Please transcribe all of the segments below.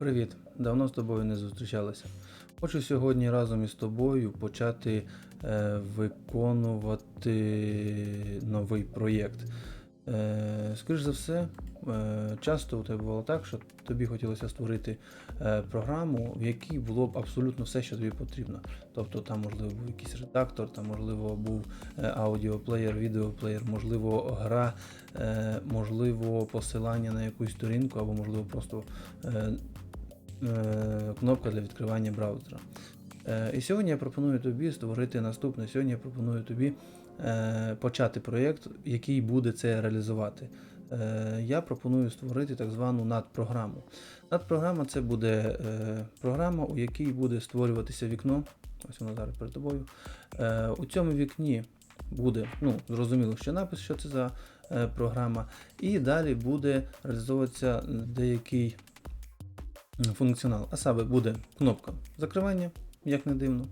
Привіт! Давно з тобою не зустрічалися. Хочу сьогодні разом із тобою почати е, виконувати новий проєкт. Е, скоріш за все, е, часто у тебе було так, що тобі хотілося створити е, програму, в якій було б абсолютно все, що тобі потрібно. Тобто там, можливо, був якийсь редактор, там, можливо, був е, аудіоплеєр, відеоплеєр, можливо, гра, е, можливо, посилання на якусь сторінку, або, можливо, просто е, кнопка для відкривання браузера. Е, І сьогодні я пропоную тобі створити наступне. Сьогодні я пропоную тобі е, почати проєкт, який буде це реалізувати. Е, Я пропоную створити так звану надпрограму. Надпрограма це буде е, програма, у якій буде створюватися вікно. Ось воно зараз перед тобою. Е, У цьому вікні буде, ну, зрозуміло, що напис, що це за е, програма, і далі буде реалізовуватися деякий функціонал. А саме буде кнопка закривання, як не дивно,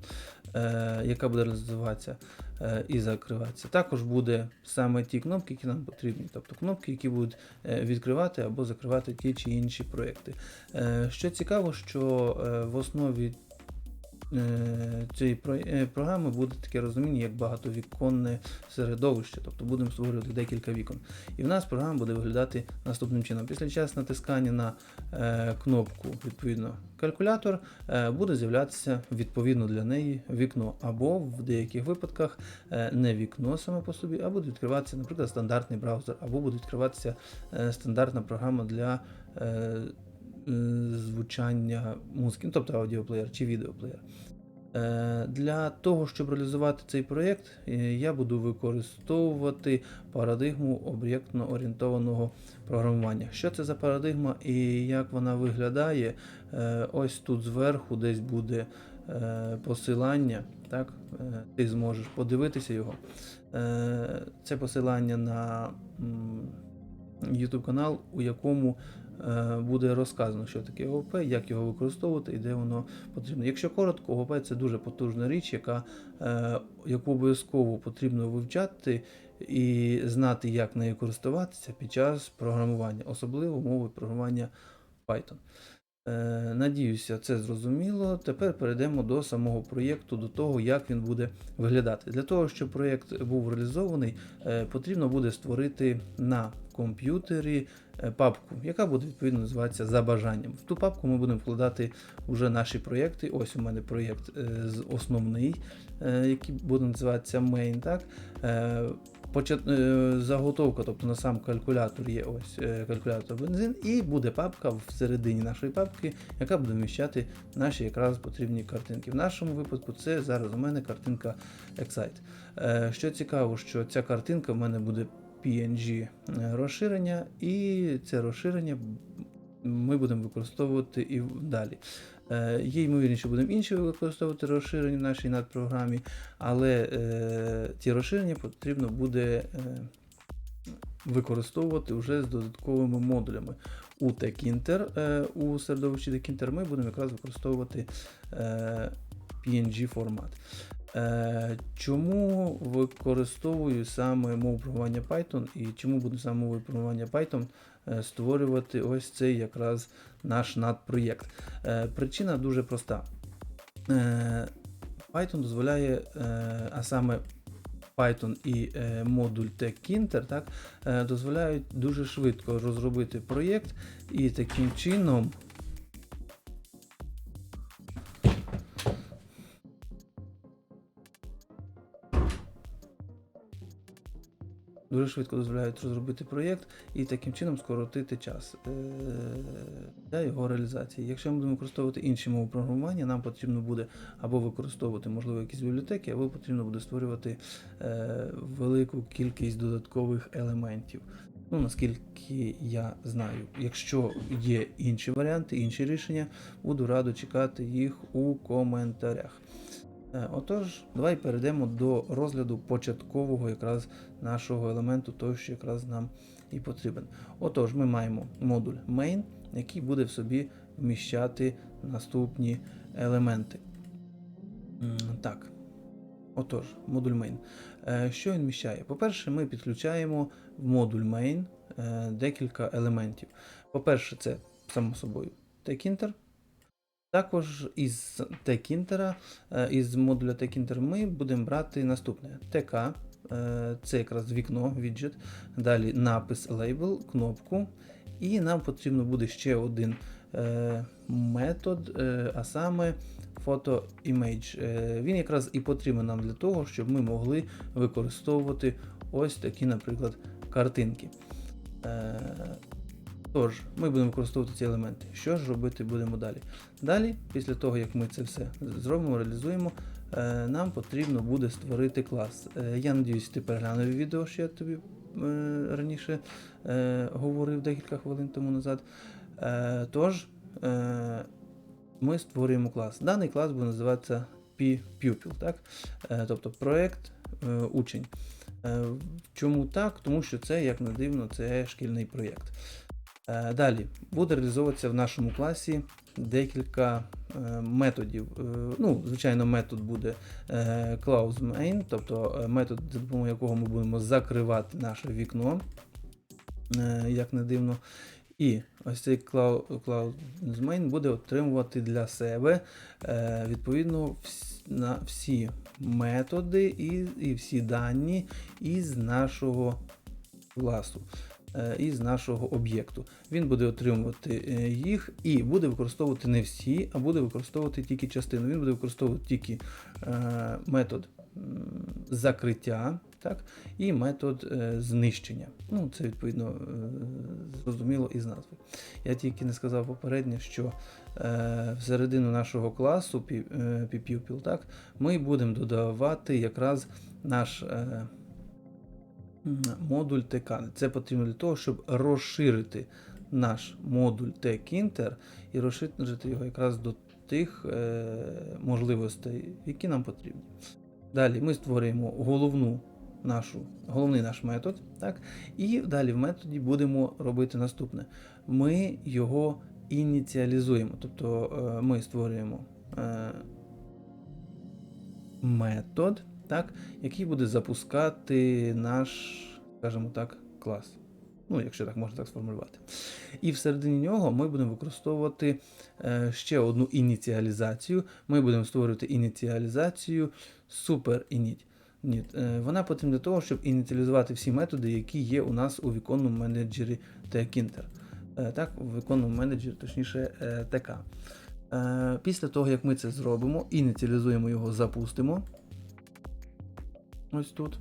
е, яка буде реалізуватися е, і закриватися. Також буде саме ті кнопки, які нам потрібні, тобто кнопки, які будуть е, відкривати або закривати ті чи інші проекти. Що цікаво, що в основі цієї е, програми буде таке розуміння, як багатовіконне середовище, тобто будемо створювати декілька вікон. І в нас програма буде виглядати наступним чином. Після час натискання на е, кнопку відповідно калькулятор е, буде з'являтися відповідно для неї вікно, або в деяких випадках е, не вікно саме по собі, а буде відкриватися, наприклад, стандартний браузер, або буде відкриватися е, стандартна програма для е, е, звучання музики, ну, тобто аудіоплеєр чи відеоплеєр. Е, Для того, щоб реалізувати цей проєкт, е, я буду використовувати парадигму об'єктно орієнтованого програмування. Що це за парадигма і як вона виглядає? Е, Ось тут зверху десь буде е, посилання. Так? Е, Ти зможеш подивитися його. Е, Це посилання на YouTube канал, у якому е, буде розказано, що таке ООП, як його використовувати і де воно потрібно. Якщо коротко, ООП це дуже потужна річ, яка, е, яку обов'язково потрібно вивчати і знати, як нею користуватися під час програмування, особливо мови програмування Python. Е, Надіюся, це зрозуміло. Тепер перейдемо до самого проєкту, до того, як він буде виглядати. Для того, щоб проєкт був реалізований, е, потрібно буде створити на комп'ютері е, папку, яка буде відповідно називатися за бажанням. В ту папку ми будемо вкладати вже наші проєкти. Ось у мене проєкт е, основний, е, який буде називатися main. Так? Почат- Заготовка, тобто на сам калькулятор є ось калькулятор бензин, і буде папка всередині нашої папки, яка буде вміщати наші якраз потрібні картинки. В нашому випадку це зараз у мене картинка Excite. Що цікаво, що ця картинка в мене буде PNG е, розширення, і це розширення ми будемо використовувати і далі. Е, Є ймовірність, що будемо інші використовувати розширення в нашій надпрограмі, але е, ці розширення потрібно буде е, використовувати вже з додатковими модулями. У Tkinter, е, у середовищі Tkinter ми будемо якраз використовувати е, PNG формат. Е, Чому використовую саме мову програмування Python і чому буду саме мовою програмування Python е, створювати ось цей якраз наш надпроєкт? Е, Причина дуже проста. Python дозволяє, а саме Python і модуль Tkinter так, дозволяють дуже швидко розробити проєкт і таким чином дуже швидко дозволяють розробити проєкт і таким чином скоротити час е, для його реалізації. Якщо ми будемо використовувати інші мови програмування, нам потрібно буде або використовувати, можливо, якісь бібліотеки, або потрібно буде створювати е, велику кількість додаткових елементів. Ну, наскільки я знаю, якщо є інші варіанти, інші рішення, буду радо чекати їх у коментарях. Е, Отож, давай перейдемо до розгляду початкового якраз нашого елементу, той, що якраз нам і потрібен. Отож, ми маємо модуль main, який буде в собі вміщати наступні елементи. Так. Отож, модуль main. Е, Що він вміщає? По-перше, ми підключаємо в модуль main е, декілька елементів. По-перше, це само собою TechInter. Також із TechInter, е, із модуля TechInter ми будемо брати наступне ТК. е, Це якраз вікно, віджит. Далі напис лейбл, кнопку. І нам потрібно буде ще один е, метод, а саме Photo Image. Він якраз і потрібен нам для того, щоб ми могли використовувати ось такі, наприклад, картинки. Тож, ми будемо використовувати ці елементи. Що ж робити будемо далі? Далі, після того, як ми це все зробимо, реалізуємо, е, нам потрібно буде створити клас. Е, Я надіюсь, ти переглянув відео, що я тобі е, раніше говорив декілька хвилин тому назад. Тож, ми створюємо клас. Даний клас буде називатися P-Pupil, так? Тобто проект учень. Чому так? Тому що це, як не дивно, це шкільний проєкт. Е, Далі буде реалізовуватися в нашому класі декілька е, методів. Е, Ну, звичайно, метод буде close main, тобто метод, за допомогою якого ми будемо закривати наше вікно, як не дивно. І ось цей cloud, буде отримувати для себе відповідно на всі методи і, всі дані із нашого класу, із нашого об'єкту. Він буде отримувати е, їх і буде використовувати не всі, а буде використовувати тільки частину. Він буде використовувати тільки е, метод закриття. Так, і метод е, знищення. Ну, це відповідно е, зрозуміло із назви. Я тільки не сказав попередньо, що е, всередину нашого класу е, PPUPIL, так, ми будемо додавати якраз наш е, модуль TK. Це потрібно для того, щоб розширити наш модуль TechInter і розширити його якраз до тих е, можливостей, які нам потрібні. Далі ми створюємо головну нашу, головний наш метод, так? і далі в методі будемо робити наступне. Ми його ініціалізуємо, тобто е, ми створюємо е, метод, так, який буде запускати наш, скажімо так, клас. Ну, якщо так можна так сформулювати. І всередині нього ми будемо використовувати е, ще одну ініціалізацію. Ми будемо створювати ініціалізацію SuperInit. Ні, е, Вона потрібна для того, щоб ініціалізувати всі методи, які є у нас у віконному менеджері TechInter. Е, Так, у віконному менеджері, точніше ТК. Після того, як ми це зробимо, ініціалізуємо його, запустимо. Ось тут.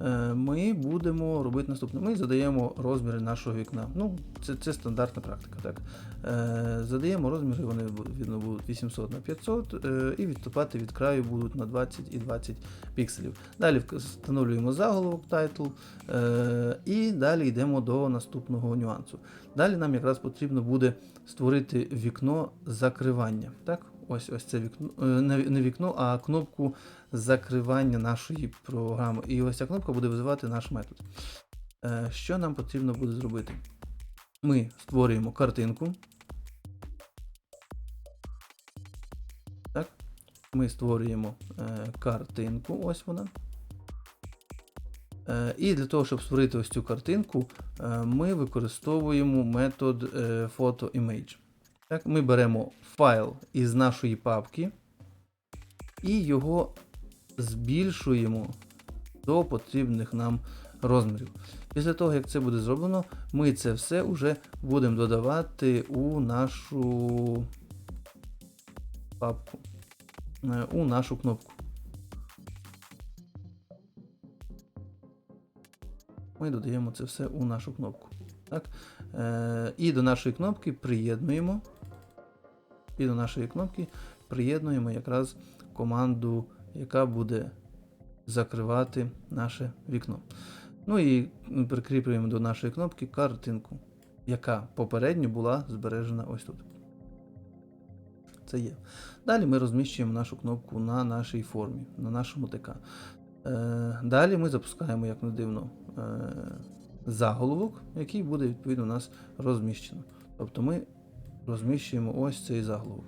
Е, Ми будемо робити наступне. Ми задаємо розміри нашого вікна. Ну, це, це стандартна практика. Так? Е, Задаємо розміри, вони будуть, будуть 800 на 500 е, і відступати від краю будуть на 20 і 20 пікселів. Далі встановлюємо заголовок е, і далі йдемо до наступного нюансу. Далі нам якраз потрібно буде створити вікно закривання. Так? Ось ось це вікно, е, не, вікно, а кнопку закривання нашої програми. І ось ця кнопка буде визивати наш метод. Е, Що нам потрібно буде зробити? Ми створюємо картинку. Так. Ми створюємо е, картинку, ось вона. І для того, щоб створити ось цю картинку, ми використовуємо метод photoImage. Так, ми беремо файл із нашої папки і його збільшуємо до потрібних нам розмірів. Після того, як це буде зроблено, ми це все вже будемо додавати у нашу папку, е, у нашу кнопку. Ми додаємо це все у нашу кнопку. Так? Е, і до нашої кнопки приєднуємо. І до нашої кнопки приєднуємо якраз команду, яка буде закривати наше вікно. Ну і прикріплюємо до нашої кнопки картинку, яка попередньо була збережена ось тут. Це є. Далі ми розміщуємо нашу кнопку на нашій формі, на нашому ТК. Е, далі ми запускаємо, як не дивно, е, заголовок, який буде відповідно у нас розміщено. Тобто ми розміщуємо ось цей заголовок.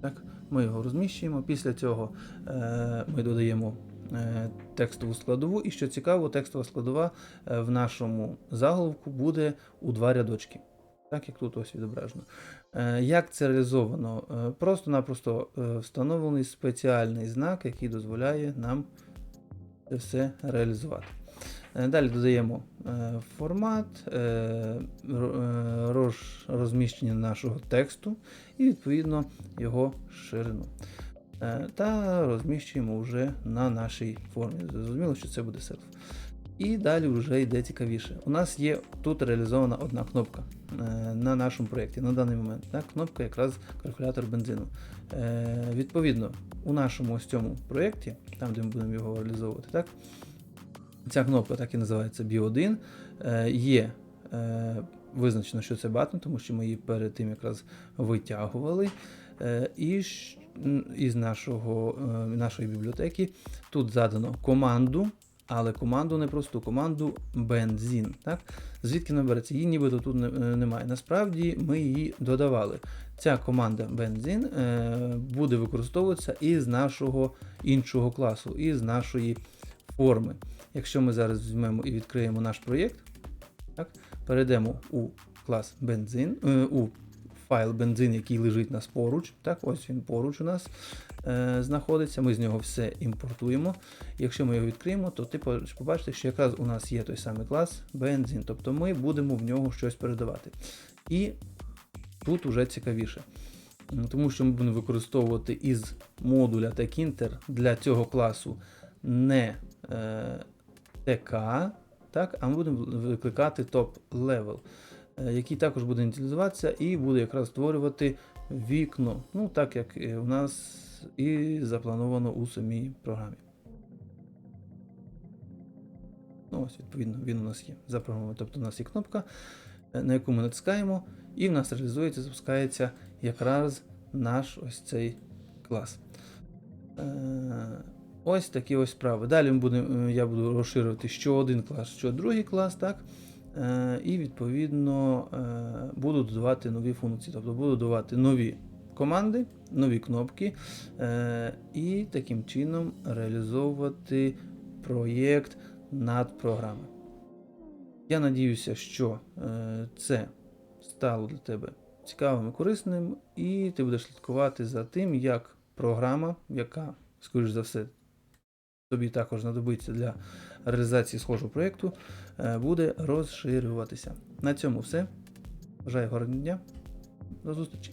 Так, ми його розміщуємо. Після цього е, ми додаємо е, текстову складову. І що цікаво, текстова складова е, в нашому заголовку буде у два рядочки. Так як тут ось відображено. Е, Як це реалізовано? Е, Просто-напросто встановлений спеціальний знак, який дозволяє нам це все реалізувати. Е, Далі додаємо е, формат, е, ро- роз- розміщення нашого тексту і відповідно його ширину. Та розміщуємо вже на нашій формі. Зрозуміло, що це буде селф. І далі вже йде цікавіше. У нас є тут реалізована одна кнопка на нашому проєкті на даний момент. Так, кнопка якраз калькулятор бензину. Відповідно, у нашому ось цьому проєкті, там де ми будемо його реалізовувати, так, ця кнопка так і називається B1. Е, є е, визначено, що це батон, тому що ми її перед тим якраз витягували. Е, і із нашого, нашої бібліотеки тут задано команду, але команду не просту, команду бензин. Так? Звідки вона береться? Її нібито тут немає. Насправді ми її додавали. Ця команда бензин буде використовуватися із нашого іншого класу, із нашої форми. Якщо ми зараз візьмемо і відкриємо наш проєкт, перейдемо у клас бензин, е, у файл бензин, який лежить нас поруч. Так, ось він поруч у нас е, знаходиться. Ми з нього все імпортуємо. Якщо ми його відкриємо, то ти по- побачите, що якраз у нас є той самий клас бензин. Тобто ми будемо в нього щось передавати. І тут уже цікавіше. Тому що ми будемо використовувати із модуля TechInter для цього класу не е, ТК, так, а ми будемо викликати топ-левел, е, який також буде ініціалізуватися і буде якраз створювати вікно, ну так як у нас і заплановано у самій програмі. Ну, ось, відповідно, він у нас є запрограмований. Тобто у нас є кнопка, е, на яку ми натискаємо, і в нас реалізується, запускається якраз наш ось цей клас. Ось такі ось справи. Далі ми будемо, е, я буду розширювати що один клас, що другий клас, так? Е, І відповідно е, буду додавати нові функції, тобто буду додавати нові команди, нові кнопки, і таким чином реалізовувати проєкт над програми. Я надіюся, що це стало для тебе цікавим і корисним, і ти будеш слідкувати за тим, як програма, яка, скоріш за все, тобі також знадобиться для реалізації схожого проєкту, е, буде розширюватися. На цьому все. Бажаю гарного дня. До зустрічі!